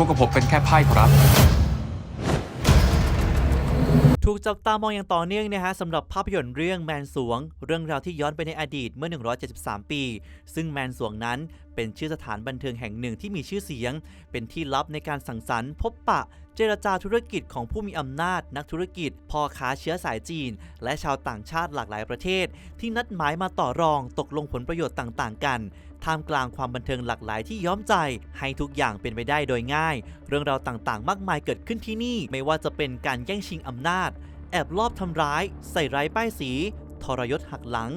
วกกับผมเป็นแค่ไพ่ขอรับ ถูกจับตามองอย่างต่อเนื่องนะฮะสำหรับภาพยนตร์เรื่องแมนสวง เรื่องราวที่ย้อนไปในอดีตเมื่อ 173 ปี ซึ่งแมนสวงนั้นเป็นชื่อสถานบันเทิงแห่งหนึ่งที่มีชื่อเสียง เป็นที่ลับในการสังสรรค์พบปะเจรจาธุรกิจของผู้มีอำนาจ นักธุรกิจพ่อค้าเชื้อสายจีน และชาวต่างชาติหลากหลายประเทศ ที่นัดหมายมาต่อรองตกลงผลประโยชน์ต่าง ๆ กัน ท่ามกลางความบันเทิงหลากหลายที่ย้อมใจ ให้ทุกอย่างเป็นไปได้โดยง่าย เรื่องราวต่างๆ มากมายเกิดขึ้นที่นี่ ไม่ว่าจะเป็นการแย่งชิงอำนาจ แอบลอบทำร้าย ใส่ร้ายป้ายสี ทรยศหักหลัง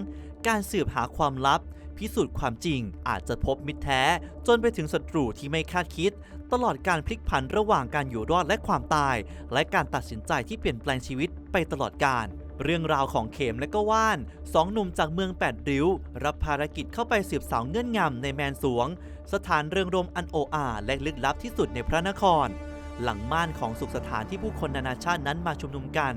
การสืบหาความลับ พิสูจน์ความจริง อาจจะพบมิตรแท้ จนไปถึงศัตรูที่ไม่คาดคิด ตลอดการพลิกผันระหว่างการอยู่รอดและความตาย และการตัดสินใจที่เปลี่ยนแปลงชีวิตไปตลอดกาล เรื่องราวของเข็มและก็ว่านสองหนุ่มจากเมืองแปดริ้ว รับภารกิจเข้าไปสืบสาวเงื่อนงำในแมนสวง สถานเรืองรมอันโออาและลึกลับที่สุดในพระนคร หลังม่านของสุขสถานที่ผู้คนนานาชาตินั้นมาชุมนุมกัน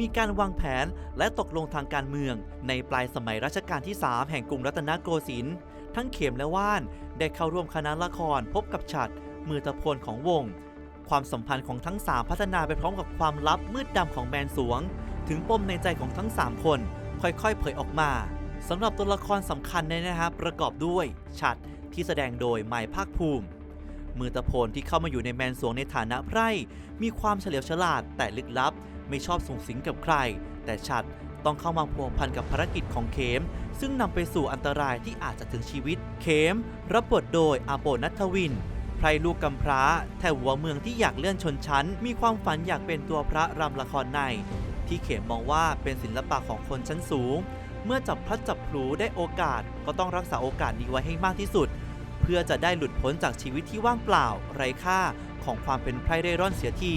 มีการวางแผนและตกลงทางการเมือง ในปลายสมัยรัชกาลที่ 3 แห่งกรุงรัตนโกสินทร์ทั้งเข็มและว่านได้เข้าร่วมคณะละครพบกับฉัดมือตะพลของวง ความสัมพันธ์ของทั้ง 3 พัฒนาไปพร้อมกับความลับมืดดำของแมนสวง ถึงปมในใจของทั้ง 3 คน ค่อยๆ เผยออกมาสำหรับตัวละครสำคัญเนี่ยนะครับประกอบด้วยฉัดที่แสดงโดยไมภาคภูมิ มือตะโพนที่เข้ามาอยู่ในแมนสวงในฐานะไพร่ มีความเฉลียวฉลาดแต่ลึกลับ ไม่ชอบสูงสิงกับใคร แต่ชัดต้องเข้ามาพัวพันกับภารกิจของเขม ซึ่งนำไปสู่อันตรายที่อาจจะถึงชีวิต เขม รับบทโดยอาโปนัทวินไพรลูกกำพร้า แถวหัวเมืองที่อยากเลื่อนชนชั้น มีความฝันอยากเป็นตัวพระรำละครใน ที่เขมมองว่าเป็นศิลปะของคนชั้นสูง เมื่อจับพลัดจับพลูได้โอกาสก็ต้องรักษาโอกาสนี้ไว้ให้มากที่สุด เพื่อจะได้หลุดพ้นจากชีวิตที่ว่างเปล่า ไร้ค่าของความเป็นไพร่เร่ร่อนเสียที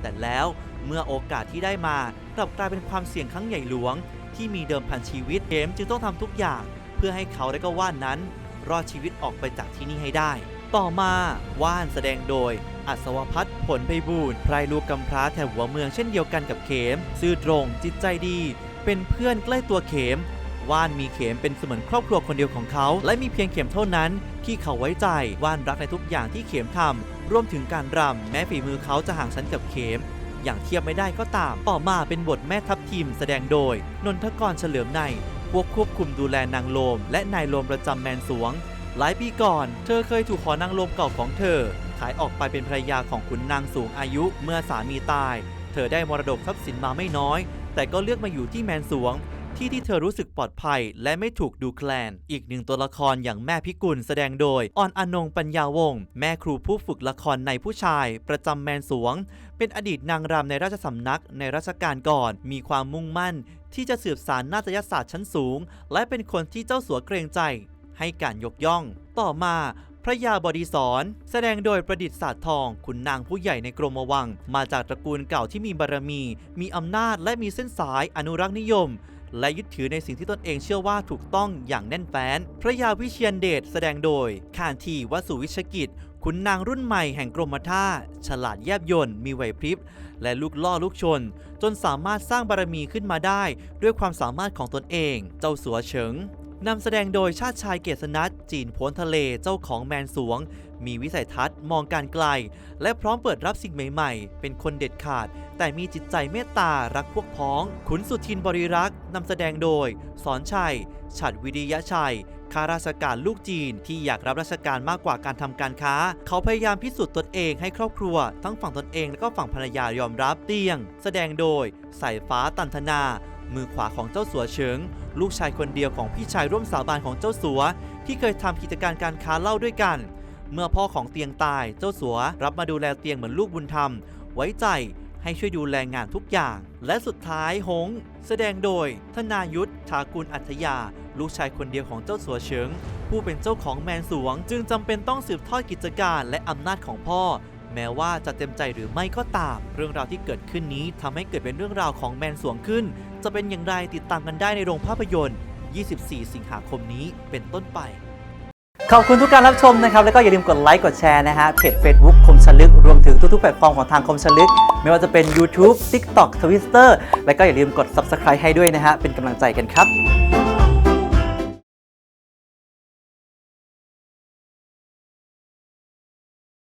แต่แล้วเมื่อโอกาสที่ได้มากลับกลายเป็นความเสี่ยงครั้งใหญ่หลวง ที่มีเดิมพันชีวิตเกมจึงต้องทำทุกอย่าง เพื่อให้เขาและก็ว่านนั้น รอดชีวิตออกไปจากที่นี่ให้ได้ ต่อมาว่านแสดงโดย อัศวพัฒน์ผลไพบูลย์ไพรลูกกำพร้าแถวหัวเมืองเช่นเดียวกันกับเขม ซื่อตรง จิตใจดี เป็นเพื่อนใกล้ตัวเขม ว่านมีเขมเป็นเสมือนครอบครัวคนเดียวของเขา และมีเพียงเขมเท่านั้น ที่เขาไว้ใจ ว่านรักในทุกอย่างที่เขมทำรวมถึงการรำแม้ฝีมือเขาจะห่างชั้นกับเขม อย่างเทียบไม่ได้ก็ตาม ต่อมาเป็นบทแม่ทัพทีมแสดงโดย นนทกรเฉลิมในพวกควบคุมดูแลนางโลม และนายโลมประจำแมนสวง หลายปีก่อน เธอเคยถูกขอนางโลมเก่าของเธอ ขายออกไปเป็นภรรยาของขุนนางสูงอายุเมื่อสามีตาย เธอได้มรดกทรัพย์สินมาไม่น้อย แต่ก็เลือกมาอยู่ที่แมนสวง ที่ที่เธอรู้สึกปลอดภัย และไม่ถูกดูแคลน อีกหนึ่งตัวละครอย่างแม่พิกุลแสดงโดยออนอนงปัญญาวงศ์แม่ครูผู้ฝึกละครในผู้ชาย ประจำแมนสวง เป็นอดีตนางรำในราชสำนักในรัชกาลก่อน มีความมุ่งมั่น ที่จะสืบสารนาฏยศาสตร์ชั้นสูง และเป็นคนที่เจ้าสัวเกรงใจ ให้การยกย่อง ต่อมา พระยาบดีสอนแสดงโดยประดิษฐ์ศาสตร์ทองขุนนางผู้ใหญ่ในกรมวัง มาจากตระกูลเก่าที่มีบารมี มีอำนาจและมีเส้นสายอนุรักษ์นิยม และยึดถือในสิ่งที่ตนเองเชื่อว่าถูกต้องอย่างแน่นแฟ้น พระยาวิเชียนเดชแสดงโดยขานทีวสุวิชกิจขุนนางรุ่นใหม่แห่งกรมท่า ฉลาดแยบยนต์มีไหวพริบ และลูกล่อลูกชน จนสามารถสร้างบารมีขึ้นมาได้ ด้วยความสามารถของตนเอง เจ้าสัวเฉิง นำแสดงโดยชาติชายเกษนัทจีนพ้นทะเลเจ้าของแมนสวง มีวิสัยทัศน์มองการไกล และพร้อมเปิดรับสิ่งใหม่ๆ เป็นคนเด็ดขาด แต่มีจิตใจเมตตารักพวกพ้อง ขุนสุทินบริรักษ์นำแสดงโดย สอนชัยฉัดวิริยะชัยข้าราชการลูกจีนที่อยากรับราชการมากกว่าการทำการค้า เขาพยายามพิสูจน์ตนเองให้ครอบครัว ทั้งฝั่งตนเองและก็ฝั่งภรรยายอมรับเตียง แสดงโดยสายฟ้าตันธนา มือขวาของเจ้าสัวเฉิง ลูกชายคนเดียวของพี่ชายร่วมสาบานของเจ้าสัว ที่เคยทำกิจการการค้าเหล้าด้วยกัน เมื่อพ่อของเตียงตายเจ้าสัวรับมาดูแลเตียงเหมือนลูกบุญธรรม ไว้ใจให้ช่วยดูแลงานทุกอย่าง และสุดท้ายหง แสดงโดย ธนายุทธทากุลอัธยา ลูกชายคนเดียวของเจ้าสัวเฉิง ผู้เป็นเจ้าของแมนสวง จึงจำเป็นต้องสืบทอดกิจการและอำนาจของพ่อ แม้ว่าจะเต็มใจหรือไม่ก็ตาม เรื่องราวที่เกิดขึ้นนี้ทำให้เกิดเป็นเรื่องราวของแมนสวงขึ้น จะเป็นอย่างไรติดตามกันได้ในโรงภาพยนตร์ 24 สิงหาคมนี้เป็นต้นไป ขอบคุณทุกการรับชมนะครับ แล้วก็อย่าลืมกดไลค์กดแชร์นะฮะเพจ Facebook คมชลึก รวมถึงทุกๆแพลตฟอร์มของทางคมชลึก ไม่ว่าจะเป็น YouTube TikTok Twitter แล้วก็อย่าลืมกด Subscribe ให้ด้วยนะฮะเป็นกำลังใจกันครับ